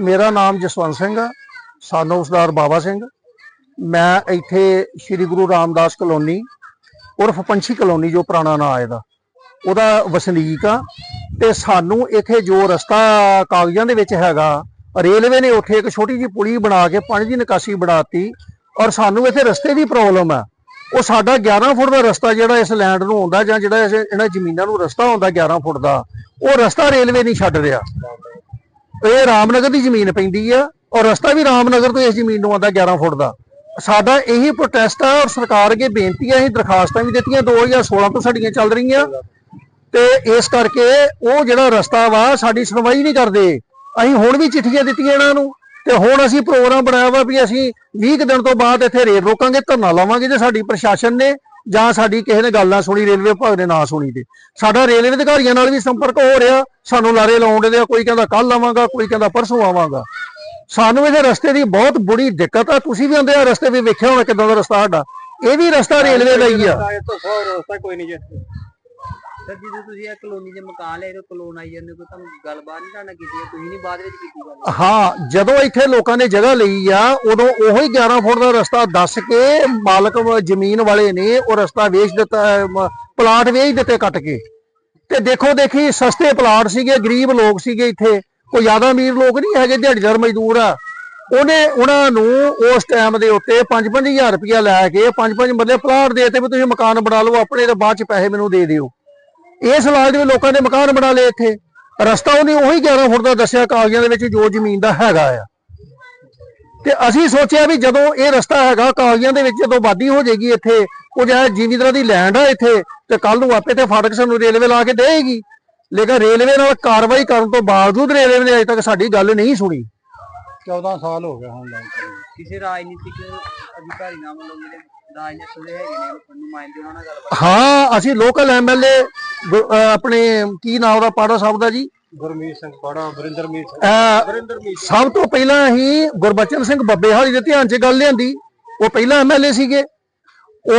ਮੇਰਾ ਨਾਮ ਜਸਵੰਤ ਸਿੰਘ ਆ ਸਾਨੂੰ ਸਰਦਾਰ ਬਾਬਾ ਸਿੰਘ। ਮੈਂ ਇੱਥੇ ਸ੍ਰੀ ਗੁਰੂ ਰਾਮਦਾਸ ਕਲੋਨੀ, ਉਰਫ ਪੰਛੀ ਕਲੋਨੀ ਜੋ ਪੁਰਾਣਾ ਨਾਂ ਇਹਦਾ, ਉਹਦਾ ਵਸਨੀਕ ਆ। ਤੇ ਸਾਨੂੰ ਇੱਥੇ ਜੋ ਰਸਤਾ ਕਾਗਜ਼ਾਂ ਦੇ ਵਿੱਚ ਹੈਗਾ, ਰੇਲਵੇ ਨੇ ਉੱਥੇ ਇੱਕ ਛੋਟੀ ਜਿਹੀ ਪੁਲੀ ਬਣਾ ਕੇ ਪਾਣੀ ਦੀ ਨਿਕਾਸੀ ਬਣਾਤੀ ਔਰ ਸਾਨੂੰ ਇੱਥੇ ਰਸਤੇ ਦੀ ਪ੍ਰੋਬਲਮ ਆ। ਉਹ ਸਾਡਾ 11 ਫੁੱਟ ਦਾ ਰਸਤਾ ਜਿਹੜਾ ਇਸ ਲੈਂਡ ਨੂੰ ਆਉਂਦਾ ਜਾਂ ਜਿਹੜਾ ਇਸ ਇਹਨਾਂ ਜ਼ਮੀਨਾਂ ਨੂੰ ਰਸਤਾ ਆਉਂਦਾ 11 ਫੁੱਟ ਦਾ, ਉਹ ਰਸਤਾ ਰੇਲਵੇ ਨਹੀਂ ਛੱਡ ਰਿਹਾ। ਇਹ ਰਾਮਨਗਰ ਦੀ ਜ਼ਮੀਨ ਪੈਂਦੀ ਆ ਔਰ ਰਸਤਾ ਵੀ ਰਾਮਨਗਰ ਤੋਂ ਇਸ ਜ਼ਮੀਨ ਨੂੰ ਆਉਂਦਾ 11 ਫੁੱਟ ਦਾ। ਸਾਡਾ ਇਹੀ ਪ੍ਰੋਟੈਸਟ ਆ ਔਰ ਸਰਕਾਰ ਅੱਗੇ ਬੇਨਤੀ ਆ, ਅਸੀਂ ਦਰਖਾਸਤਾਂ ਵੀ ਦਿੱਤੀਆਂ 2016 ਤੋਂ ਸਾਡੀਆਂ ਚੱਲ ਰਹੀਆਂ। ਤੇ ਇਸ ਕਰਕੇ ਉਹ ਜਿਹੜਾ ਰਸਤਾ ਵਾ, ਸਾਡੀ ਸੁਣਵਾਈ ਨਹੀਂ ਕਰਦੇ। ਅਸੀਂ ਹੁਣ ਵੀ ਚਿੱਠੀਆਂ ਦਿੱਤੀਆਂ ਇਹਨਾਂ ਨੂੰ ਤੇ ਹੁਣ ਅਸੀਂ ਪ੍ਰੋਗਰਾਮ ਬਣਾਇਆ ਵਾ ਵੀ ਅਸੀਂ 20 ਕੁ ਦਿਨ ਤੋਂ ਬਾਅਦ ਇੱਥੇ ਰੇਲ ਰੋਕਾਂਗੇ, ਧਰਨਾ ਲਾਵਾਂਗੇ ਜੇ ਸਾਡੀ ਪ੍ਰਸ਼ਾਸਨ ਨੇ। ਜਾਂ ਸਾਡੀ ਕਿਸੇ ਨੇ ਗੱਲ ਨਾ ਸੁਣੀ, ਰੇਲਵੇ ਵਿਭਾਗ ਨੇ ਨਾ ਸੁਣੀ ਤੇ। ਸਾਡਾ ਰੇਲਵੇ ਅਧਿਕਾਰੀਆਂ ਨਾਲ ਵੀ ਸੰਪਰਕ ਹੋ ਰਿਹਾ। ਸਾਨੂੰ ਲਾਰੇ ਲਾਉਣ ਦੇ ਕੋਈ ਕਹਿੰਦਾ ਕੱਲ ਆਵਾਂਗਾ, ਕੋਈ ਕਹਿੰਦਾ ਪਰਸੋਂ ਆਵਾਂਗਾ। ਸਾਨੂੰ ਇਹਦੇ ਰਸਤੇ ਦੀ ਬਹੁਤ ਬੁਰੀ ਦਿੱਕਤ ਆ। ਤੁਸੀਂ ਵੀ ਆਉਂਦੇ ਆ ਰਸਤੇ ਵੀ ਵੇਖਿਆ ਹੋਣਾ ਕਿਦਾਂ ਦਾ ਰਸਤਾ ਸਾਡਾ। ਇਹ ਵੀ ਰਸਤਾ ਰੇਲਵੇ ਦਾ ਹੀ ਆ। ਸਰ ਜਦੋਂ ਤੁਸੀਂ ਇਹ ਕਲੋਨੀ ਦੇ ਮਕਾਨ ਲਏ ਤੇ ਕਲੋਨ ਆਈ ਜਾਂਦੇ ਕੋਈ ਤੁਹਾਨੂੰ ਗੱਲਬਾਤ ਨਹੀਂ ਤੁਹਾਡੇ ਕੀਤੀ ਹੈ ਤੁਸੀਂ ਨਹੀਂ ਬਾਅਦ ਵਿੱਚ ਕੀਤੀ ਗੱਲ? ਹਾਂ ਜਦੋਂ ਇੱਥੇ ਲੋਕਾਂ ਨੇ ਜਗ੍ਹਾ ਲਈ ਆ ਉਦੋਂ ਉਹੋ ਹੀ 11 ਫੁੱਟ ਦਾ ਰਸਤਾ ਦੱਸ ਕੇ ਮਾਲਕ ਵ- ਜ਼ਮੀਨ ਵਾਲੇ ਨੇ ਉਹ ਰਸਤਾ ਵੇਚ ਦਿੱਤਾ ਹੈ, ਪਲਾਟ ਵੇਚ ਦਿੱਤੇ ਕੱਟ ਕੇ। ਤੇ ਦੇਖੋ ਦੇਖੀ ਸਸਤੇ ਪਲਾਟ ਸੀਗੇ ਗਰੀਬ ਲੋਕ ਸੀਗੇ ਇੱਥੇ। ਕੋਈ ਜ਼ਿਆਦਾ ਅਮੀਰ ਲੋਕ ਨਹੀਂ ਹੈਗੇ ਦਿਹਾੜੀਦਾਰ ਮਜ਼ਦੂਰ ਆ। ਉਹਨੇ ਉਹਨਾਂ ਨੂੰ ਉਸ ਟਾਈਮ ਦੇ ਉੱਤੇ 5-5000 ਰੁਪਇਆ ਲੈ ਕੇ 5-5 ਮਰਲੇ ਪਲਾਟ ਦੇ ਤੇ ਵੀ ਤੁਸੀਂ ਮਕਾਨ ਬਣਾ ਲਓ ਆਪਣੇ ਤੇ ਬਾਅਦ ਚ ਪੈਸੇ ਮੈਨੂੰ ਦੇ ਦਿਓ। ਇਸ ਦੇ ਵਿੱਚ ਲੋਕਾਂ ਨੇ ਮਕਾਨ ਬਣਾ ਲਏ ਇੱਥੇ। ਰਸਤਾ ਉਹਨੇ ਉਹੀ 11 ਫੁੱਟ ਦਾ ਦੱਸਿਆ ਕਾਗਜ਼ਾਂ ਦੇ ਵਿੱਚ ਜੋ ਜ਼ਮੀਨ ਦਾ ਹੈਗਾ ਆ। ਤੇ ਅਸੀਂ ਸੋਚਿਆ ਵੀ ਜਦੋਂ ਇਹ ਰਸਤਾ ਹੈਗਾ ਕਾਗਜ਼ਾਂ ਦੇ ਵਿੱਚ ਜਦੋਂ ਵਾਦੀ ਹੋ ਜਾਏਗੀ ਇੱਥੇ ਉਹ ਜਿਹੜਾ ਜ਼ਿਮੀਂਦਾਰਾਂ ਦੀ ਲੈਂਡ ਆ ਇੱਥੇ ਤੇ ਕੱਲ ਨੂੰ ਆਪੇ ਤੇ ਫਾਟਕ ਸਾਨੂੰ ਰੇਲਵੇ ਲਾ ਕੇ ਦੇਏਗੀ। ਲੇਕਿਨ ਰੇਲਵੇ ਨਾਲ ਕਾਰਵਾਈ ਕਰਨ ਤੋਂ ਬਾਵਜੂਦ ਰੇਲਵੇ ਨੇ ਅਜੇ ਤੱਕ ਸਾਡੀ ਗੱਲ ਨਹੀਂ ਸੁਣੀ। 14 ਸਾਲ ਹੋ ਗਏ ਹੁਣ। ਕਿਸੇ ਰਾਜਨੀਤਿਕ ਅਧਿਕਾਰੀ ਨਾਲ ਜਿਹੜੇ ਰਾਜਨੀਤਿਕ ਹੈਗੇ ਨੇ ਨੁਮਾਇੰਦੇ ਉਹਨਾਂ ਨਾਲ ਗੱਲਬਾਤ ਹਾਂ ਅਸੀਂ ਲੋਕਲ ਐਮਐਲਏ ਆਪਣੇ ਕੀ ਨਾਮ ਉਹਦਾ ਪਾੜਾ ਸਾਹਿਬ ਦਾ ਜੀ? ਗੁਰਮੀਤ ਸਿੰਘ ਪਾੜਾ ਵਰਿੰਦਰਮੀਤ ਸਿੰਘ। ਅਹ ਵਰਿੰਦਰਮੀਤ ਸਭ ਤੋਂ ਪਹਿਲਾਂ ਹੀ ਗੁਰਬਚਨ ਸਿੰਘ ਬੱਬੇਹਾਲੀ ਦੇ ਧਿਆਨ 'ਚ ਗੱਲ ਲਿਆਂਦੀ। ਉਹ ਪਹਿਲਾਂ ਐਮਐਲਏ ਸੀਗੇ।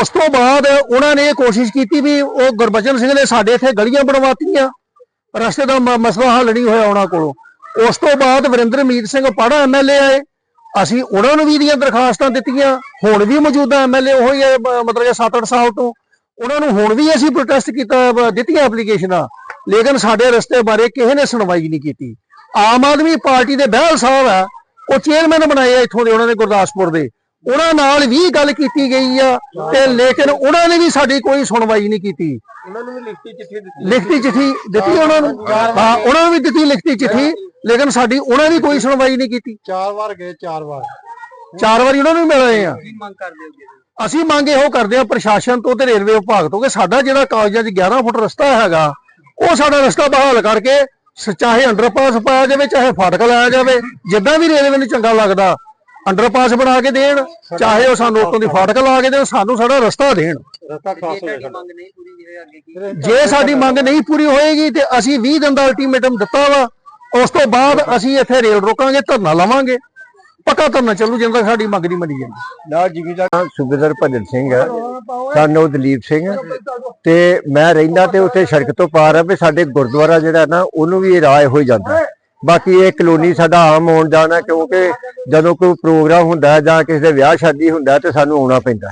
ਉਸ ਤੋਂ ਬਾਅਦ ਉਹਨਾਂ ਨੇ ਇਹ ਕੋਸ਼ਿਸ਼ ਕੀਤੀ ਵੀ ਉਹ ਗੁਰਬਚਨ ਸਿੰਘ ਨੇ ਸਾਡੇ ਇੱਥੇ ਗਲੀਆਂ ਬਣਵਾਤੀਆਂ। ਰਸਤੇ ਦਾ ਮ- ਮਸਲਾ ਹੱਲ ਨਹੀਂ ਹੋਇਆ ਉਹਨਾਂ ਕੋਲੋਂ। ਉਸ ਤੋਂ ਬਾਅਦ ਵਰਿੰਦਰਮੀਤ ਸਿੰਘ ਪਾੜਾ ਐਮਐਲਏ ਆਏ। ਅਸੀਂ ਉਹਨਾਂ ਨੂੰ ਵੀ ਦੀਆਂ ਦਰਖਾਸਤਾਂ ਦਿੱਤੀਆਂ। ਹੁਣ ਵੀ ਮੌਜੂਦਾ ਐਮਐਲਏ ਉਹੀ ਹੈ ਬ- ਮਤਲਬ ਕਿ 7-8 ਸਾਲ ਤੋਂ। ਉਹਨਾਂ ਨੂੰ ਹੁਣ ਵੀ ਅਸੀਂ ਪ੍ਰੋਟੈਸਟ ਕੀਤਾ ਦਿੱਤੀਆਂ ਐਪਲੀਕੇਸ਼ਨਾਂ ਲੇਕਿਨ ਸਾਡੇ ਰਸਤੇ ਬਾਰੇ ਕਿਸੇ ਨੇ ਸੁਣਵਾਈ ਨਹੀਂ ਕੀਤੀ। ਆਮ ਆਦਮੀ ਪਾਰਟੀ ਦੇ ਬਹਿਲ ਸਾਹਿਬ ਆ ਉਹ ਚੇਅਰਮੈਨ ਬਣਾਏ ਆ ਇੱਥੋਂ ਦੇ ਉਹਨਾਂ ਨੇ ਗੁਰਦਾਸਪੁਰ ਦੇ। ਉਹਨਾਂ ਨਾਲ ਵੀ ਗੱਲ ਕੀਤੀ ਗਈ ਆ ਤੇ ਲੇਕਿਨ ਉਹਨਾਂ ਨੇ ਵੀ ਸਾਡੀ ਕੋਈ ਸੁਣਵਾਈ ਨਹੀਂ ਕੀਤੀ। ਉਹਨਾਂ ਨੂੰ ਵੀ ਲਿਖਤੀ ਚਿੱਠੀ ਦਿੱਤੀ ਲਿਖਤੀ ਚਿੱਠੀ ਦਿੱਤੀ ਉਹਨਾਂ ਨੂੰ? ਹਾਂ ਉਹਨਾਂ ਨੂੰ ਵੀ ਦਿੱਤੀ ਲਿਖਤੀ ਚਿੱਠੀ ਲੇਕਿਨ ਸਾਡੀ ਉਹਨਾਂ ਦੀ ਕੋਈ ਸੁਣਵਾਈ ਨਹੀਂ ਕੀਤੀ। ਚਾਰ ਵਾਰ ਗਏ ਚਾਰ ਵਾਰ। ਚਾਰ ਵਾਰੀ ਉਹਨਾਂ ਨੂੰ ਵੀ ਮਿਲ ਰਹੇ ਆ। ਕੀ ਮੰਗ ਕਰਦੇ ਹੋ ਜੀ ਅਸੀਂ ਮੰਗ ਇਹੋ ਕਰਦੇ ਆ ਪ੍ਰਸ਼ਾਸਨ ਤੋਂ ਤੇ ਰੇਲਵੇ ਵਿਭਾਗ ਤੋਂ ਕਿ ਸਾਡਾ ਜਿਹੜਾ ਕਾਗਜ਼ਾਂ 'ਚ 11 ਫੁੱਟ ਰਸਤਾ ਹੈਗਾ ਉਹ ਸਾਡਾ ਰਸਤਾ ਬਹਾਲ ਕਰਕੇ ਚਾਹੇ ਅੰਡਰਪਾਸ ਪਾਇਆ ਜਾਵੇ ਚਾਹੇ ਫਾਟਕ ਲਾਇਆ ਜਾਵੇ ਜਿੱਦਾਂ ਵੀ ਰੇਲਵੇ ਨੂੰ ਚੰਗਾ ਲੱਗਦਾ ਅੰਡਰਪਾਸ ਬਣਾ ਕੇ ਦੇਣ ਚਾਹੇ ਉਹ ਸਾਨੂੰ ਉੱਤੋਂ ਦੀ ਫਾਟਕ ਲਾ ਕੇ ਦੇਣ ਸਾਨੂੰ ਸਾਡਾ ਰਸਤਾ ਦੇਣ। ਜੇ ਸਾਡੀ ਮੰਗ ਨਹੀਂ ਪੂਰੀ ਹੋਏਗੀ ਤੇ ਅਸੀਂ 20 ਦਿਨ ਦਾ ਅਲਟੀਮੇਟਮ ਦਿੱਤਾ ਵਾ ਉਸ ਤੋਂ ਬਾਅਦ ਅਸੀਂ ਇੱਥੇ ਰੇਲ ਰੋਕਾਂਗੇ ਧਰਨਾ ਲਾਵਾਂਗੇ। ਪੱਕਾ ਧਰਨਾ ਚੱਲੂ ਜਿੰਨਾ ਤੱਕ ਸਾਡੀ ਮੰਗ ਨਹੀਂ ਮੰਨੀ ਜਾਂਦੀ। ਨਾ ਜ਼ਿਮੀਦਾਰ ਸੁਬੇਦਰ ਭਜਨ ਸਿੰਘ ਹੈ, ਸਾਨੂੰ ਦਲੀਪ ਸਿੰਘ ਤੇ ਮੈਂ ਰਹਿੰਦਾ ਤੇ ਉੱਥੇ ਸੜਕ ਤੋਂ ਪਾਰ ਆ, ਵੀ ਸਾਡੇ ਗੁਰਦੁਆਰਾ ਜਿਹੜਾ ਨਾ, ਉਹਨੂੰ ਵੀ ਇਹ ਹੋ ਜਾਂਦਾ। ਬਾਕੀ ਇਹ ਕਲੋਨੀ ਸਾਡਾ ਆਮ ਆਉਣ ਜਾਣਾ ਕਿਉਂਕਿ ਜਦੋਂ ਕੋਈ ਪ੍ਰੋਗਰਾਮ ਹੁੰਦਾ ਜਾਂ ਕਿਸੇ ਦੇ ਵਿਆਹ ਸ਼ਾਦੀ ਹੁੰਦਾ ਤੇ ਸਾਨੂੰ ਆਉਣਾ ਪੈਂਦਾ।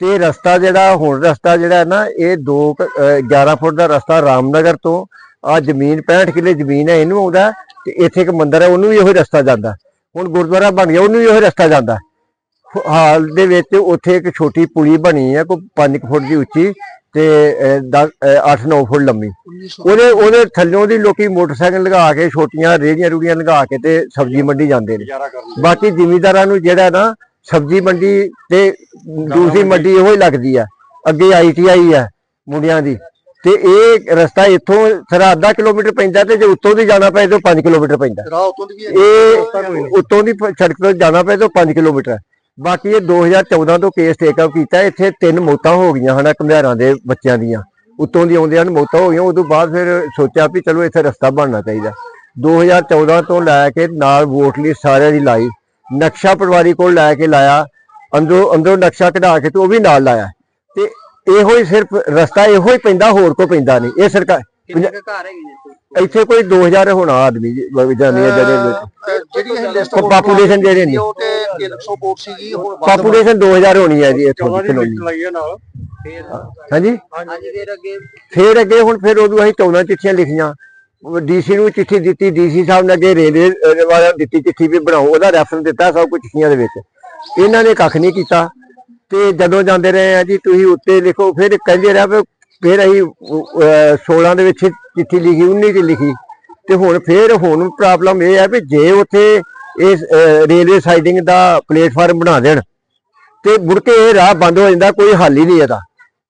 ਤੇ ਰਸਤਾ ਜਿਹੜਾ, ਹੁਣ ਰਸਤਾ ਜਿਹੜਾ ਨਾ, ਇਹ 2 11 ਫੁੱਟ ਦਾ ਰਸਤਾ ਰਾਮਨਗਰ ਤੋਂ ਆ ਜ਼ਮੀਨ 65 ਕਿੱਲੇ ਜ਼ਮੀਨ ਹੈ, ਇਹਨੂੰ ਆਉਂਦਾ ਤੇ ਇੱਥੇ ਇੱਕ ਮੰਦਿਰ ਹੈ, ਉਹਨੂੰ ਵੀ ਉਹੀ ਰਸਤਾ ਜਾਂਦਾ। ਹੁਣ ਗੁਰਦੁਆਰਾ ਬਣ ਗਿਆ ਉਹਨੂੰ ਉਹੀ ਰਸਤਾ ਜਾਂਦਾ। ਹਾਲ ਦੇ ਵਿੱਚ ਉੱਥੇ ਇੱਕ ਛੋਟੀ ਪੁਲੀ ਬਣੀ ਹੈ ਕੋਈ 5 ਫੁੱਟ ਦੀ ਉੱਚੀ ਤੇ 8-9 ਫੁੱਟ ਲੰਮੀ। ਉਹਦੇ ਉਹਦੇ ਥੱਲੋਂ ਦੀ ਲੋਕੀ ਮੋਟਰਸਾਈਕਲ ਲਗਾ ਕੇ ਛੋਟੀਆਂ ਰੇਹੜੀਆਂ ਰੂੜੀਆਂ ਲਗਾ ਕੇ ਤੇ ਸਬਜ਼ੀ ਮੰਡੀ ਜਾਂਦੇ ਨੇ। ਬਾਕੀ ਜ਼ਿਮੀਂਦਾਰਾਂ ਨੂੰ ਜਿਹੜਾ ਨਾ ਸਬਜ਼ੀ ਮੰਡੀ ਤੇ ਦੂਸਰੀ ਮੰਡੀ। ਇਹੋ ਹੀ ਲੱਗਦੀ ਆ। ਅੱਗੇ ਆਈਟੀਆਈ ਆ ਮੁੰਡਿਆਂ ਦੀ। ਤੇ ਇਹ ਰਸਤਾ ਇੱਥੋਂ ਸਾਰਾ ਅੱਧਾ ਕਿਲੋਮੀਟਰ ਪੈਂਦਾ ਤੇ ਜੇ ਉੱਤੋਂ ਦੀ ਜਾਣਾ ਪਏ ਤਾਂ 5 ਕਿਲੋਮੀਟਰ ਪੈਂਦਾ। ਰਾਹ ਉਤੋਂ ਦੀ ਵੀ ਹੈ। ਇਹ ਉੱਤੋਂ ਦੀ ਸੜਕ ਤੋਂ ਜਾਣਾ ਪਏ ਤਾਂ 5 ਕਿਲੋਮੀਟਰ। ਬਾਕੀ ਇਹ 2014 ਤੋਂ ਕੇਸ ਟੇਕ ਅਪ ਕੀਤਾ ਇੱਥੇ ਤਿੰਨ ਮੌਤਾਂ ਹੋ ਗਈਆਂ ਹਨ ਘਮਿਆਰਾਂ ਦੇ ਬੱਚਿਆਂ ਦੀਆਂ। ਉੱਤੋਂ ਦੀ ਆਉਂਦਿਆਂ ਨੂੰ ਮੌਤਾਂ ਹੋ ਗਈਆਂ ਉਦੋਂ ਬਾਅਦ ਫਿਰ ਸੋਚਿਆ ਵੀ ਚਲੋ ਇੱਥੇ ਰਸਤਾ ਬਣਨਾ ਚਾਹੀਦਾ। 2014 ਤੋਂ ਲੈ ਕੇ ਨਾਲ ਵੋਟ ਲਈ ਸਾਰਿਆਂ ਦੀ ਲਾਈ। ਨਕਸ਼ਾ ਪਟਵਾਰੀ ਕੋਲ ਲੈ ਕੇ ਲਾਇਆ ਅੰਦਰੋਂ ਅੰਦਰੋਂ ਨਕਸ਼ਾ ਕਢਾ ਕੇ ਤੇ ਉਹ ਵੀ ਨਾਲ ਲਾਇਆ। ਤੇ ਇਹੋ ਹੀ ਸਿਰਫ ਰਸਤਾ ਇਹੋ ਹੀ ਪੈਂਦਾ ਹੋਰ ਕੋ ਪੈਂਦਾ ਨਹੀਂ। ਇਹ ਸਰਕਾਰ ਕਿੰਨੇ ਕੁ ਘਰ ਹੈਗੇ ਨੇ ਇੱਥੇ? ਕੋਈ 2000 ਹੋਣਾ ਆਦਮੀ ਜਾਨੀ ਹੈ ਜਿਹੜੇ ਜਿਹੜੀ ਇਹ ਲਿਸਟ population ਜਿਹੜੇ ਨੇ। ਉਹ ਤੇ 300 ਵੋਟ ਸੀਗੀ ਹੁਣ ਵੱਧ ਪਾਪੂਲੇਸ਼ਨ 2000 ਹੋਣੀ ਹੈ ਜੀ ਇੱਥੋਂ ਦੀ ਕਲੋਨੀ ਲਾਈਏ ਨਾਲ। ਫੇਰ? ਹਾਂਜੀ? ਹਾਂਜੀ ਫੇਰ ਅੱਗੇ? ਫੇਰ ਅੱਗੇ ਹੁਣ ਫਿਰ ਉਦੋਂ ਅਸੀਂ 14 ਚਿੱਠੀਆਂ ਲਿਖੀਆਂ। ਡੀਸੀ ਨੂੰ ਚਿੱਠੀ ਦਿੱਤੀ ਡੀਸੀ ਸਾਹਿਬ ਨੇ ਅੱਗੇ ਰੇਲਵੇ ਵਾਲਿਆਂ ਨੂੰ ਦਿੱਤੀ ਚਿੱਠੀ ਵੀ ਬਣਾਓ ਉਹਦਾ ਰੈਫਰੈਂਸ ਦਿੱਤਾ ਸਭ ਕੁਝ ਚਿੱਠੀਆਂ ਦੇ ਵਿੱਚ। ਇਹਨਾਂ ਨੇ ਕੱਖ ਨਹੀਂ ਕੀਤਾ। ਤੇ ਜਦੋਂ ਜਾਂਦੇ ਰਹੇ ਆ ਜੀ ਤੁਸੀਂ ਉੱਤੇ ਲਿਖੋ ਫਿਰ ਕਹਿੰਦੇ ਰਿਹਾ ਵੀ ਫਿਰ ਅਸੀਂ ਅਹ, 16 ਦੇ ਵਿੱਚ ਚਿੱਠੀ ਲਿਖੀ 19 ਚ ਲਿਖੀ। ਤੇ ਹੁਣ ਫਿਰ ਹੁਣ ਪ੍ਰੋਬਲਮ ਇਹ ਹੈ ਵੀ ਜੇ ਉੱਥੇ ਇਸ ਰੇਲਵੇ ਸਾਈਡਿੰਗ ਦਾ ਪਲੇਟਫਾਰਮ ਬਣਾ ਦੇਣ ਤੇ ਮੁੜ ਕੇ ਇਹ ਰਾਹ ਬੰਦ ਹੋ ਜਾਂਦਾ ਕੋਈ ਹੱਲ ਹੀ ਨਹੀਂ ਇਹਦਾ।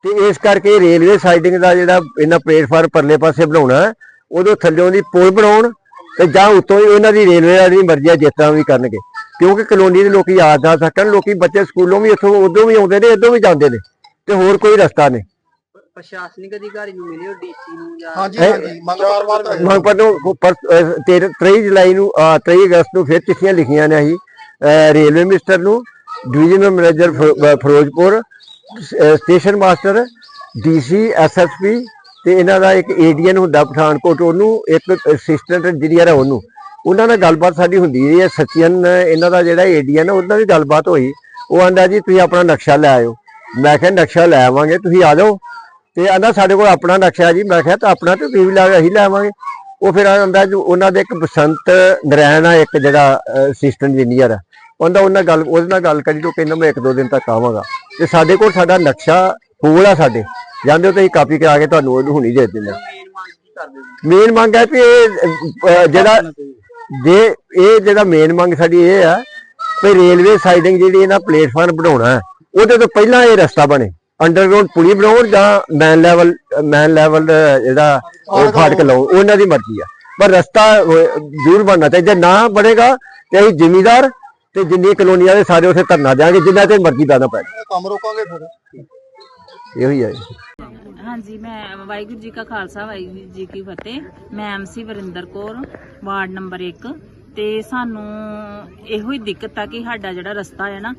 ਤੇ ਇਸ ਕਰਕੇ ਰੇਲਵੇ ਸਾਈਡਿੰਗ ਦਾ ਜਿਹੜਾ ਇਹਨਾਂ ਪਲੇਟਫਾਰਮ ਪਰਲੇ ਪਾਸੇ ਬਣਾਉਣਾ ਉਦੋਂ ਥੱਲਿਓਂ ਦੀ ਪੁਲ ਬਣਾਉਣ ਤੇ ਜਾਂ ਉੱਤੋਂ ਹੀ ਉਹਨਾਂ ਦੀ ਰੇਲਵੇ ਵਾਲੀ ਮਰਜ਼ੀ ਹੈ ਜਿਸ ਤਰ੍ਹਾਂ ਵੀ ਕਰਨਗੇ। ਕਿਉਂਕਿ ਕਲੋਨੀ ਦੇ ਲੋਕੀ ਆ ਜਾ ਸਕਣ ਲੋਕੀ ਬੱਚੇ ਸਕੂਲੋਂ ਵੀ ਇੱਥੋਂ ਉਦੋਂ ਵੀ ਆਉਂਦੇ ਨੇ ਇੱਧਰੋਂ ਵੀ ਜਾਂਦੇ ਨੇ ਤੇ ਹੋਰ ਕੋਈ ਰਸਤਾ ਨਹੀਂ। ਪ੍ਰਸ਼ਾਸਨਿਕ ਅਧਿਕਾਰੀ ਨੂੰ ਮਿਲਿਓ ਡੀਸੀ ਨੂੰ ਜਾਂ ਹਾਂਜੀ ਹਾਂਜੀ ਮੰਗ ਚਾਰ ਵਾਰ ਤਾਂ ਮੰਗ ਪਰ 23 ਜੁਲਾਈ ਨੂੰ ਅਹ, 23 ਅਗਸਤ ਨੂੰ ਫਿਰ ਚਿੱਠੀਆਂ ਲਿਖੀਆਂ ਨੇ ਅਸੀਂ ਰੇਲਵੇ ਮਿਨਿਸਟਰ ਨੂੰ ਡਿਵੀਜ਼ਨਲ ਮੈਨੇਜਰ ਫਿਰੋਜ਼ਪੁਰ ਸ- ਸਟੇਸ਼ਨ ਮਾਸਟਰ ਡੀਸੀ ਐਸਐਸਪੀ ਤੇ ਇਹਨਾਂ ਦਾ ਇੱਕ ਏਡੀਐਨ ਹੁੰਦਾ ਪਠਾਨਕੋਟ ਉਹਨੂੰ ਇੱਕ ਅਸਿਸਟੈਂਟ ਇੰਜੀਨੀਅਰ ਹੈ ਉਹਨੂੰ। ਉਹਨਾਂ ਨਾਲ ਗੱਲਬਾਤ ਸਾਡੀ ਹੁੰਦੀ ਰਹੀ ਹੈ ਸਚਿਨ ਇਹਨਾਂ ਦਾ ਜਿਹੜਾ ਏਡੀਐਨ ਉਹਨਾਂ ਦੀ ਗੱਲਬਾਤ ਹੋਈ। ਉਹ ਆਂਦਾ ਜੀ ਤੁਸੀਂ ਆਪਣਾ ਨਕਸ਼ਾ ਲੈ ਆਇਓ। ਮੈਂ ਕਿਹਾ ਨਕਸ਼ਾ ਲੈ ਆਵਾਂਗੇ ਤੁਸੀਂ ਆ ਜਾਓ। ਤੇ ਆਂਦਾ ਸਾਡੇ ਕੋਲ ਆਪਣਾ ਨਕਸ਼ਾ ਜੀ। ਮੈਂ ਕਿਹਾ ਤਾਂ ਆਪਣਾ ਤੇ ਤੁਸੀਂ ਵੀ ਲੈ ਅਸੀਂ ਲੈ ਆਵਾਂਗੇ। ਉਹ ਫਿਰ ਆਂਦਾ ਜੋ ਉਹਨਾਂ ਦੇ ਇੱਕ ਬਸੰਤ ਨਰੈਣ ਆ ਇੱਕ ਜਿਹੜਾ ਅਸਿਸਟੈਂਟ ਇੰਜੀਨੀਅਰ ਹੈ ਉਹਦਾ ਉਹਨਾਂ ਗੱਲ ਉਹਦੇ ਨਾਲ ਗੱਲ ਕਰੀ ਤੋਂ ਕਹਿੰਦਾ ਮੈਂ ਇੱਕ ਦੋ ਦਿਨ ਤੱਕ ਆਵਾਂਗਾ। ਤੇ ਸਾਡੇ ਕੋਲ ਸਾਡਾ ਨਕਸ਼ਾ ਕੋਲ ਆ ਸਾਡੇ। ਜਾਂਦੇ ਹੋ ਤੇ ਅਸੀਂ ਕਾਪੀ ਕਰਾ ਕੇ ਤੁਹਾਨੂੰ ਉਹਨੂੰ ਹੁਣੀ ਦੇ ਦਿੰਦੇ ਮੇਨ ਮੰਗ ਕੀ ਹੈ? ਅਹ, ਜਿਹੜਾ ਜੇ ਇਹ ਜਿਹੜਾ ਮੇਨ ਮੰਗ ਸਾਡੀ ਇਹ ਆ ਵੀ ਰੇਲਵੇ ਸਾਈਡਿੰਗ ਜਿਹੜੀ ਇਹਨਾਂ ਪਲੇਟਫਾਰਮ ਬਣਾਉਣਾ ਉਹਦੇ ਤੋਂ ਪਹਿਲਾਂ ਇਹ ਰਸਤਾ ਬਣੇ। ਅੰਡਰਗਰਾਉਂਡ ਪੁਲੀ ਬਣਾਉਣ ਜਾਂ ਮੈਨ ਲੈਵਲ ਮੈਨ ਲੈਵਲ ਜਿਹੜਾ ਉਹ ਫਾਟਕ ਲਾਉਣ ਉਹਨਾਂ ਦੀ ਮਰਜ਼ੀ ਆ। ਪਰ ਰਸਤਾ ਜ਼ਰੂਰ ਬਣਨਾ ਚਾਹੀਦਾ। ਜੇ ਨਾ ਬਣੇਗਾ ਤੇ ਅਸੀਂ ਜ਼ਿਮੀਦਾਰ ਤੇ ਜਿੰਨੀ ਕਲੋਨੀਆਂ ਦੇ ਸਾਰੇ ਉੱਥੇ ਧਰਨਾ ਦੇਾਂਗੇ ਜਿੰਨਾ ਤੇ ਮਰਜ਼ੀ ਦਾ ਨਾ ਪੈ ਕੰਮ ਰੋਕਾਂਗੇ ਫਿਰ। ਇਹੋ ਹੀ ਹੈ ਹਾਂਜੀ, ਮੈਂ ਵਾਹਿਗੁਰੂ ਜੀ ਕਾ ਖਾਲਸਾ, ਵਾਹਿਗੁਰੂ ਜੀ ਕੀ ਫਤਿਹ। ਮੈਂ MC Varinder Kaur, ward number 1 ਤੇ ਸਾਨੂੰ ਇਹੋ ਹੀ ਦਿੱਕਤ ਆ ਕਿ ਸਾਡਾ ਜਿਹੜਾ ਰਸਤਾ ਹੈ ਨਾ,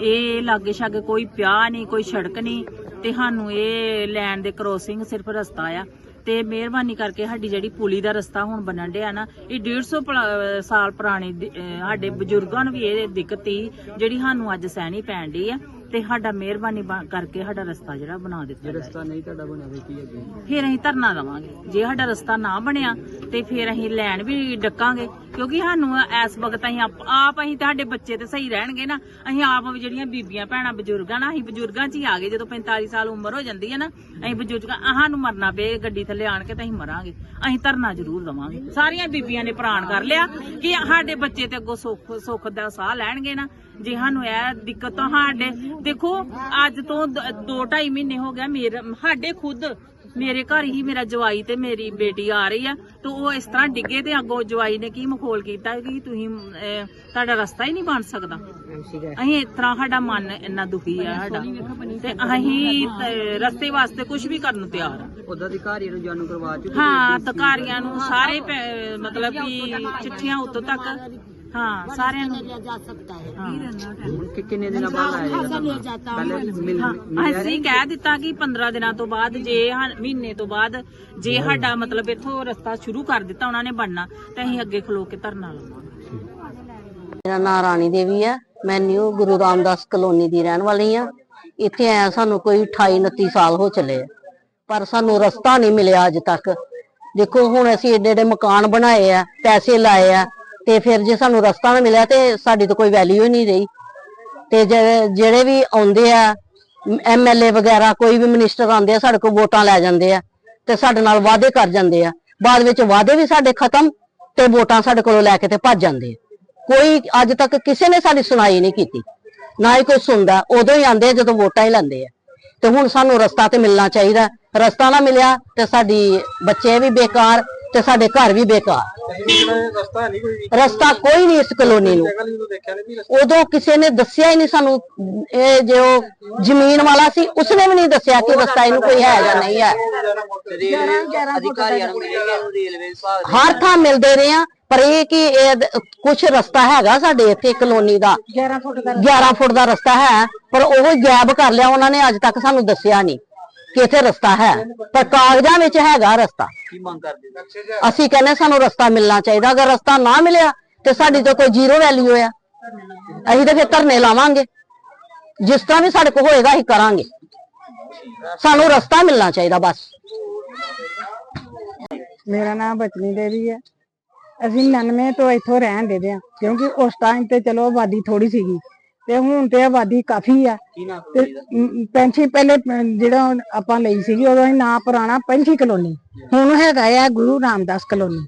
ਇਹ ਲਾਗੇ ਛਾਗੇ ਕੋਈ ਪਿਆ ਨਹੀਂ, ਕੋਈ ਸੜਕ ਨਹੀਂ, ਤੇ ਸਾਨੂੰ ਇਹ ਲੈਣ ਦੇ ਕ੍ਰੋਸਿੰਗ ਸਿਰਫ ਰਸਤਾ ਆ। ਤੇ ਮਿਹਰਬਾਨੀ ਕਰਕੇ ਸਾਡੀ ਜਿਹੜੀ ਪੁਲੀ ਦਾ ਰਸਤਾ ਹੁਣ ਬਣਨ ਡਿਆ ਨਾ, ਇਹ 150 ਪਲਾ- ਸਾਲ ਪੁਰਾਣੀ ਸਾਡੇ ਬਜ਼ੁਰਗਾਂ ਨੂੰ ਵੀ ਇਹ ਦਿੱਕਤ ਸੀ, ਜਿਹੜੀ ਸਾਨੂੰ ਅੱਜ ਸਹਿਣੀ ਪੈਣ ਡਈ ਆ। ਤੇ ਸਾਡਾ ਮਿਹਰਬਾਨੀ ਬਣ- ਕਰਕੇ ਸਾਡਾ ਰਸਤਾ ਜਿਹੜਾ ਬਣਾ ਦਿੱਤਾ ਜਾਏ। ਰਸਤਾ ਨਹੀਂ ਤੁਹਾਡਾ ਫਿਰ ਕੀ ਅੱਗੇ? ਫਿਰ ਅਸੀਂ ਧਰਨਾ ਦੇਵਾਂਗੇ। ਜੇ ਸਾਡਾ ਰਸਤਾ ਨਾ ਬਣਿਆ ਤੇ ਫਿਰ ਅਸੀਂ ਲੈਣ ਵੀ ਡੱਕਾਂਗੇ। ਕਿਉਂਕਿ ਸਾਨੂੰ ਇਸ ਵਕਤ ਅਸੀਂ ਆਪ ਆਪ ਅਸੀਂ ਤੁਹਾਡੇ ਬੱਚੇ ਤੇ ਸਹੀ ਰਹਿਣਗੇ ਨਾ। ਅਸੀਂ ਆਪ ਵੀ ਜਿਹੜੀਆਂ ਬੀਬੀਆਂ ਭੈਣਾਂ ਬਜ਼ੁਰਗਾਂ ਨਾ ਅਸੀਂ ਬਜ਼ੁਰਗਾਂ 'ਚ ਹੀ ਆ ਗਏ। ਜਦੋਂ 45 ਸਾਲ ਉਮਰ ਹੋ ਜਾਂਦੀ ਹੈ ਨਾ ਅਸੀਂ ਬਜ਼ੁਰਗਾਂ ਆਹ ਸਾਨੂੰ ਮਰਨਾ ਪਏ ਗੱਡੀ ਥੱਲੇ ਆਣ ਕੇ ਤਾਂ ਅਸੀਂ ਮਰਾਂਗੇ। ਅਸੀਂ ਧਰਨਾ ਜ਼ਰੂਰ ਦੇਵਾਂਗੇ। ਸਾਰੀਆਂ ਬੀਬੀਆਂ ਨੇ ਪ੍ਰਾਣ ਕਰ ਲਿਆ ਕਿ ਸਾਡੇ ਬੱਚੇ ਤੇ ਅੱਗੋਂ ਸੁੱਖ ਸੁੱਖ ਦਾ ਸਾਹ ਲੈਣਗੇ ਨਾ। ਜੇ ਸਾਨੂੰ ਇਹ ਦਿੱਕਤ ਸਾਡੇ ਦੇਖੋ ਅੱਜ ਤੋਂ 2.5 ਮਹੀਨੇ ਹੋ ਗਿਆ ਮੇਰੇ ਸਾਡੇ ਖੁਦ ਮੇਰੇ ਘਰ ਹੀ ਮੇਰਾ ਜਵਾਈ ਤੇ ਮੇਰੀ ਬੇਟੀ ਆ ਰਹੀ ਆ ਤੇ ਉਹ ਇਸ ਤਰ੍ਹਾਂ ਡਿੱਗੇ ਤੇ ਅੱਗੋਂ ਜਵਾਈ ਨੇ ਕੀ ਮਖੌਲ ਕੀਤਾ ਕਿ ਤੁਸੀਂ ਅਹ, ਤੁਹਾਡਾ ਰਸਤਾ ਹੀ ਨਹੀਂ ਬਣ ਸਕਦਾ। ਅਸੀਂ ਇਸ ਤਰ੍ਹਾਂ ਸਾਡਾ ਮਨ ਇੰਨਾ ਦੁਖੀ ਆ ਸਾਡਾ ਤੇ ਅਸੀਂ ਤੇ ਰਸਤੇ ਵਾਸਤੇ ਕੁਝ ਵੀ ਕਰਨ ਨੂੰ ਤਿਆਰ ਆ। ਉਹਦਾ ਅਧਿਕਾਰੀਆਂ ਨੂੰ ਜਾਣੂ ਕਰਵਾ ਚੁੱਕੇ ਹਾਂ ਅਧਿਕਾਰੀਆਂ ਨੂੰ ਸਾਰੇ ਪੈ- ਮਤਲਬ ਕਿ ਚਿੱਠੀਆਂ ਉੱਤੋਂ ਤੱਕ ਹਾਂ ਸਾਰਿਆਂ ਨੂੰ। ਹਾਂ। ਹੁਣ ਕਿ ਕਿੰਨੇ ਦਿਨਾਂ ਬਾਅਦ ਆਏਗਾ ਧਰਨਾ? ਪਹਿਲੇ ਮਿਲ ਹਾਂ, ਅਸੀਂ ਕਹਿ ਦਿੱਤਾ ਕਿ 15 ਦਿਨਾਂ ਤੋਂ ਬਾਅਦ ਜੇ ਹਾਂ ਮਹੀਨੇ ਤੋਂ ਬਾਅਦ ਜੇ ਸਾਡਾ ਮਤਲਬ ਇੱਥੋਂ ਰਸਤਾ ਸ਼ੁਰੂ ਕਰ ਦਿੱਤਾ ਉਹਨਾਂ ਨੇ ਬਣਨਾ ਤੇ ਅਸੀਂ ਅੱਗੇ ਖਲੋ ਕੇ ਧਰਨਾ ਲਾਵਾਂਗੇ। ਮੇਰਾ ਨਾਂ ਰਾਣੀ ਦੇਵੀ ਹੈ ਮੈਂ ਨਿਊ ਗੁਰੂ ਰਾਮਦਾਸ ਕਲੋਨੀ ਦੀ ਰਹਿਣ ਵਾਲੀ ਆ। ਇੱਥੇ ਆਇਆ ਸਾਨੂੰ ਕੋਈ 28 29 ਸਾਲ ਹੋ ਚੱਲੇ ਆ। ਪਰ ਸਾਨੂੰ ਰਸਤਾ ਨਹੀਂ ਮਿਲਿਆ ਅੱਜ ਤੱਕ। ਦੇਖੋ ਹੁਣ ਅਸੀਂ ਏਡੇ ਏਡੇ ਮਕਾਨ ਬਣਾਏ ਆ ਪੈਸੇ ਲਾਏ ਆ। ਤੇ ਫਿਰ ਜੇ ਸਾਨੂੰ ਰਸਤਾ ਨਾ ਮਿਲਿਆ ਤੇ ਸਾਡੀ ਤਾਂ ਕੋਈ ਵੈਲਿਊ ਹੀ ਨਹੀਂ ਰਹੀ। ਤੇ ਜਿਹੜੇ ਵੀ ਆਉਂਦੇ ਆ ਐਮਐਲਏ ਵਗੈਰਾ, ਕੋਈ ਵੀ ਮਿਨਿਸਟਰ ਆਉਂਦੇ ਆ, ਸਾਡੇ ਕੋਲ ਵੋਟਾਂ ਲੈ ਜਾਂਦੇ ਆ ਤੇ ਸਾਡੇ ਨਾਲ ਵਾਅਦੇ ਕਰ ਜਾਂਦੇ ਆ। ਬਾਅਦ ਵਿੱਚ ਵਾਅਦੇ ਵੀ ਸਾਡੇ ਖਤਮ ਤੇ ਵੋਟਾਂ ਸਾਡੇ ਕੋਲੋਂ ਲੈ ਕੇ ਤੇ ਭੱਜ ਜਾਂਦੇ ਆ। ਕੋਈ ਅੱਜ ਤੱਕ ਕਿਸੇ ਨੇ ਸਾਡੀ ਸੁਣਾਈ ਨਹੀਂ ਕੀਤੀ। ਨਾ ਹੀ ਕੋਈ ਸੁਣਦਾ, ਉਦੋਂ ਹੀ ਆਉਂਦੇ ਜਦੋਂ ਵੋਟਾਂ ਹੀ ਲੈਂਦੇ ਆ। ਤੇ ਹੁਣ ਸਾਨੂੰ ਰਸਤਾ ਤੇ ਮਿਲਣਾ ਚਾਹੀਦਾ। ਰਸਤਾ ਨਾ ਮਿਲਿਆ ਤੇ ਸਾਡੀ ਬੱਚੇ ਵੀ ਬੇਕਾਰ ਤੇ ਸਾਡੇ ਘਰ ਵੀ ਬੇਕਾਰ। ਰਸਤਾ ਨਹੀਂ ਕੋਈ ਰਸਤਾ ਕੋਈ ਨਹੀਂ ਇਸ ਕਲੋਨੀ ਨੂੰ। ਜਗ੍ਹਾ ਨੂੰ ਦੇਖਿਆ ਨਹੀਂ ਵੀ ਉਦੋਂ ਕਿਸੇ ਨੇ ਦੱਸਿਆ ਹੀ ਨਹੀਂ ਸਾਨੂੰ ਇਹ ਜੋ ਜ਼ਮੀਨ ਵਾਲਾ ਸੀ ਉਸਨੇ ਵੀ ਨਹੀਂ ਦੱਸਿਆ ਕਿ ਰਸਤਾ ਇਹਨੂੰ ਕੋਈ ਹੈ ਜਾਂ ਨਹੀਂ ਹੈ। ਰੇਲਵੇ ਅਧਿਕਾਰੀਆਂ ਨੂੰ ਮਿਲੇਗੇ ਇਹਨੂੰ ਰੇਲਵੇ ਵਿਭਾਗ ਦੇ ਹਰ ਥਾਂ ਮਿਲਦੇ ਰਹੇ ਆ ਪਰ ਇਹ ਕਿ ਇਹ ਕੁਝ ਰਸਤਾ ਹੈਗਾ ਸਾਡੇ ਇੱਥੇ ਕਲੋਨੀ ਦਾ। 11 ਫੁੱਟ ਦਾ 11 ਫੁੱਟ ਦਾ ਰਸਤਾ ਹੈ ਪਰ ਉਹ ਗਾਇਬ ਕਰ ਲਿਆ ਉਹਨਾਂ ਨੇ ਅੱਜ ਤੱਕ ਸਾਨੂੰ ਦੱਸਿਆ ਨਹੀਂ। ਕਿ ਇੱਥੇ ਰਸਤਾ ਹੈ। ਪਰ ਕਾਗਜ਼ਾਂ ਵਿੱਚ ਹੈਗਾ ਰਸਤਾ। ਕੀ ਮੰਗ ਕਰਦੇ? ਅਸੀਂ ਕਹਿੰਦੇ ਸਾਨੂੰ ਰਸਤਾ ਮਿਲਣਾ ਚਾਹੀਦਾ। ਅਗਰ ਰਸਤਾ ਨਾ ਮਿਲਿਆ ਤੇ ਸਾਡੀ ਤਾਂ ਕੋਈ ਜ਼ੀਰੋ ਵੈਲਿਊ ਆ। ਅਸੀਂ ਤਾਂ ਫਿਰ ਧਰਨੇ ਲਾਵਾਂਗੇ। ਜਿਸ ਤਰ੍ਹਾਂ ਵੀ ਸਾਡੇ ਕੋਲ ਹੋਏਗਾ ਅਸੀਂ ਕਰਾਂਗੇ। ਸਾਨੂੰ ਰਸਤਾ ਮਿਲਣਾ ਚਾਹੀਦਾ ਬਸ। ਮੇਰਾ ਨਾਮ ਬਚਨੀ ਦੇਵੀ ਹੈ। ਅਸੀਂ 99 ਤੋਂ ਇੱਥੋਂ ਰਹਿਣ ਦੇ ਆ ਕਿਉਂਕਿ ਉਸ ਟਾਈਮ ਤੇ ਚਲੋ ਆਬਾਦੀ ਥੋੜੀ ਸੀਗੀ। ਤੇ ਹੁਣ ਤੇ ਆਬਾਦੀ ਕਾਫੀ ਆ। ਕੀ ਤੇ ਮ, ਪੈਂਛੀ ਪਹਿਲੇ ਪ- ਜਿਹੜਾ ਆਪਾਂ ਲਈ ਸੀਗੀ ਉਦੋਂ ਅਸੀਂ ਨਾਂ ਪੁਰਾਣਾ ਪੈਂਛੀ ਕਲੋਨੀ। ਹੁਣ ਹੈਗਾ ਆ ਗੁਰੂ ਰਾਮਦਾਸ ਕਲੋਨੀ।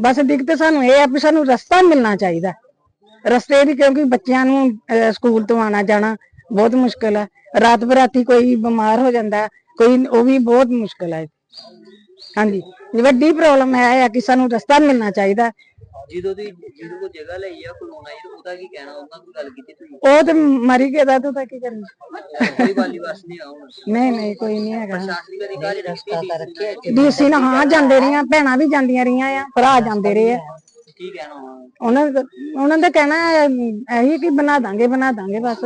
ਬਸ ਦਿੱਕਤ ਸਾਨੂੰ ਇਹ ਆ ਵੀ ਸਾਨੂੰ ਰਸਤਾ ਮਿਲਣਾ ਚਾਹੀਦਾ। ਰਸਤੇ ਦੀ ਕਿਉਂਕਿ ਬੱਚਿਆਂ ਨੂੰ ਅਹ, ਸਕੂਲ ਤੋਂ ਆਣਾ ਜਾਣਾ ਬਹੁਤ ਮੁਸ਼ਕਲ ਹੈ ਰਾਤ ਬਰਾਤੀ ਕੋਈ ਬਿਮਾਰ ਹੋ ਜਾਂਦਾ ਕੋਈ ਉਹ ਵੀ ਬਹੁਤ ਮੁਸ਼ਕਲ ਹੈ ਹਾਂਜੀ। ਵੱਡੀ ਪ੍ਰੋਬਲਮ ਹੈ ਆ ਕਿ ਸਾਨੂੰ ਰਸਤਾ ਮਿਲਣਾ ਚਾਹੀਦਾ। ਜਦੋਂ ਦੀ ਜਦੋਂ ਕੋ ਜਗ੍ਹਾ ਲਈ ਆ ਕਲੋਨਾ ਜੀ ਉਹਦਾ ਕੀ ਕਹਿਣਾ ਉਹਨਾਂ ਕੋਈ ਗੱਲ ਕੀਤੀ ਤੁਸੀਂ? ਉਹ ਤੇ ਮਰੀ ਗਿਆ ਤਾਂ ਤਾਂ ਕੀ ਕਰਨਾ? ਕੋਈ ਵਾਲੀ ਵਾਸ ਨਹੀਂ ਆਉਣ ਨਹੀਂ ਨਹੀਂ ਕੋਈ ਨਹੀਂ ਹੈਗਾ। ਪ੍ਰਸ਼ਾਸਨਿਕ ਅਧਿਕਾਰੀ ਰਸਤਾ ਰੱਖਿਆ ਡੀਸੀ ਨਾਲ ਹਾਂ ਜਾਂਦੇ ਰਹੀਆਂ ਭੈਣਾਂ ਵੀ ਜਾਂਦੀਆਂ ਰਹੀਆਂ ਆ ਭਰਾ ਜਾਂਦੇ ਰਹੇ ਆ। ਕੀ ਕਹਿਣਾ ਉਹਨਾਂ ਦਾ ਉਹਨਾਂ ਦਾ ਕਹਿਣਾ ਹੈ, ਇਹੀ ਕਿ ਬਣਾ ਦਾਂਗੇ ਬਣਾ ਦਾਂਗੇ ਬਸ।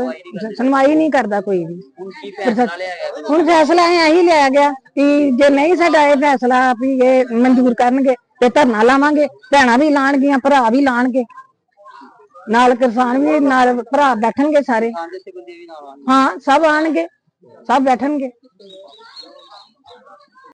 ਸੁਣਵਾਈ ਨਹੀਂ ਕਰਦਾ ਕੋਈ ਵੀ। ਹੁਣ ਕੀ ਫੈਸਲਾ ਲਿਆ ਗਿਆ? ਹੁਣ ਫੈਸਲਾ ਇਹ ਇਹੀ ਲਿਆ ਗਿਆ ਕਿ ਜੇ ਨਹੀਂ ਸਾਡਾ ਇਹ ਫੈਸਲਾ ਵੀ ਇਹ ਮਨਜ਼ੂਰ ਕਰਨਗੇ ਤੇ ਧਰਨਾ ਲਾਵਾਂਗੇ ਭੈਣਾਂ ਵੀ ਲਾਣਗੀਆਂ ਭਰਾ ਵੀ ਲਾਣਗੇ। ਨਾਲ ਕਿਸਾਨ ਵੀ ਨਾਲ ਭਰਾ ਬੈਠਣਗੇ ਸਾਰੇ। ਹਾਂ ਸਭ ਆਣਗੇ ਸਭ ਬੈਠਣਗੇ।